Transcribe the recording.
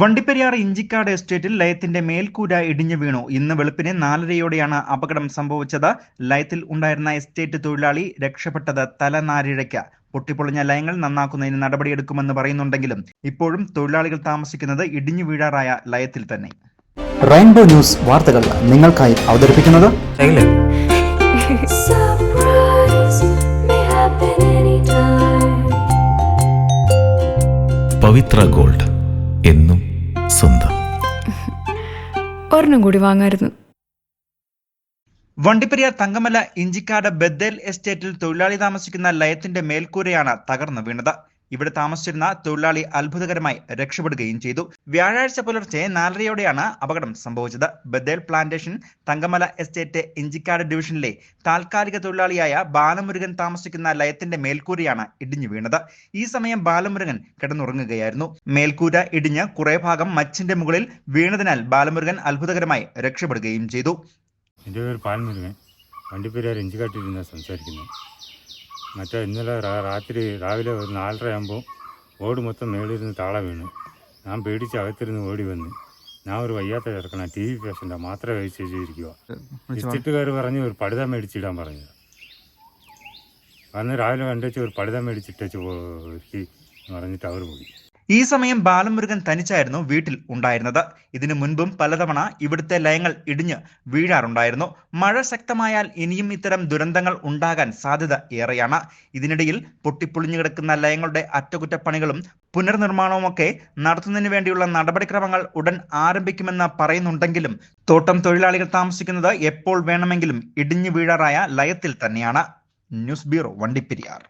വണ്ടിപ്പെരിയാർ ഇഞ്ചിക്കാട് എസ്റ്റേറ്റിൽ ലയത്തിന്റെ മേൽക്കൂര ഇടിഞ്ഞു വീണു. ഇന്ന് വെളുപ്പിന് നാലരയോടെയാണ് അപകടം സംഭവിച്ചത്. ലയത്തിൽ ഉണ്ടായിരുന്ന എസ്റ്റേറ്റ് തൊഴിലാളി രക്ഷപ്പെട്ടത് തലനാരിഴയ്ക്ക്. പൊട്ടിപ്പൊളിഞ്ഞ ലയങ്ങൾ നന്നാക്കുന്നതിന് നടപടിയെടുക്കുമെന്ന് പറയുന്നുണ്ടെങ്കിലും ഇപ്പോഴും തൊഴിലാളികൾ താമസിക്കുന്നത് ഇടിഞ്ഞു വീഴാറായ ലയത്തിൽ തന്നെ. റെയിൻബോ ന്യൂസ് വാർത്തകൾ നിങ്ങൾക്കായി അവതരിപ്പിക്കുന്നത്. പവിത്ര ഗോൾഡ് എന്നും സ്വന്തം. ഒരെണ്ണം കൂടി വാങ്ങായിരുന്നു. വണ്ടിപ്പെരിയാർ തങ്കമല ഇഞ്ചിക്കാട് ബദ്ദേൽ എസ്റ്റേറ്റിൽ തൊഴിലാളി താമസിക്കുന്ന ലയത്തിന്റെ മേൽക്കൂരയാണ് തകർന്നു വീണത്. ഇവിടെ താമസിച്ചിരുന്ന തൊഴിലാളി അത്ഭുതകരമായി രക്ഷപ്പെടുകയും ചെയ്തു. വ്യാഴാഴ്ച പുലർച്ചെ നാലരയോടെയാണ് അപകടം സംഭവിച്ചത്. ബദേൽ പ്ലാന്റേഷൻ തങ്കമല എസ്റ്റേറ്റ് ഇഞ്ചിക്കാട് ഡിവിഷനിലെ താൽക്കാലിക തൊഴിലാളിയായ ബാലമുരുകൻ താമസിക്കുന്ന ലയത്തിന്റെ മേൽക്കൂരയാണ് ഇടിഞ്ഞു വീണത്. ഈ സമയം ബാലമുരുകൻ കിടന്നുറങ്ങുകയായിരുന്നു. മേൽക്കൂര ഇടിഞ്ഞ് കുറെ ഭാഗം മച്ചിന്റെ മുകളിൽ വീണതിനാൽ ബാലമുരുകൻ അത്ഭുതകരമായി രക്ഷപ്പെടുകയും ചെയ്തു. എന്റെ പേര് പാൽമുരുകൻ. വണ്ടിപ്പെരിയാർ ഇഞ്ചിക്കാട്ടിരുന്ന സംസാരിക്കുന്നത്. മറ്റേ ഇന്നലെ രാത്രി രാവിലെ ഒരു നാലര ആകുമ്പോൾ ഓട് മൊത്തം മേളിരുന്ന് താള വീണ്. ഞാൻ പേടിച്ച് അകത്തിരുന്ന് ഓടി വന്ന്. ഞാൻ ഒരു വയ്യാത്ത ചേർക്കണം ടി വി പേഷ്യന്റാണ് മാത്രമേ കഴിച്ച് വെച്ചിരിക്കുക വിസിറ്റുകാർ പറഞ്ഞ് ഒരു പടുത മേടിച്ചിടാൻ പറഞ്ഞത്. അന്ന് രാവിലെ കണ്ടുവച്ച് ഒരു പടുത മേടിച്ചിട്ടേച്ച് ഒരുക്കി പറഞ്ഞിട്ട് അവർ പോയി. ഈ സമയം ബാലമുരുകൻ തനിച്ചായിരുന്നു വീട്ടിൽ ഉണ്ടായിരുന്നത്. ഇതിനു മുൻപും പലതവണ ഇവിടുത്തെ ലയങ്ങൾ ഇടിഞ്ഞ് വീഴാറുണ്ടായിരുന്നു. മഴ ശക്തമായാൽ ഇനിയും ഇത്തരം ദുരന്തങ്ങൾ ഉണ്ടാകാൻ സാധ്യത ഏറെയാണ്. ഇതിനിടയിൽ പൊട്ടിപ്പൊളിഞ്ഞു കിടക്കുന്ന ലയങ്ങളുടെ അറ്റകുറ്റപ്പണികളും പുനർനിർമ്മാണവുമൊക്കെ നടത്തുന്നതിന് വേണ്ടിയുള്ള നടപടിക്രമങ്ങൾ ഉടൻ ആരംഭിക്കുമെന്ന് പറയുന്നുണ്ടെങ്കിലും തോട്ടം തൊഴിലാളികൾ താമസിക്കുന്നത് എപ്പോൾ വേണമെങ്കിലും ഇടിഞ്ഞു വീഴാറായ ലയത്തിൽ തന്നെയാണ്. News bureau Vandiperiyar.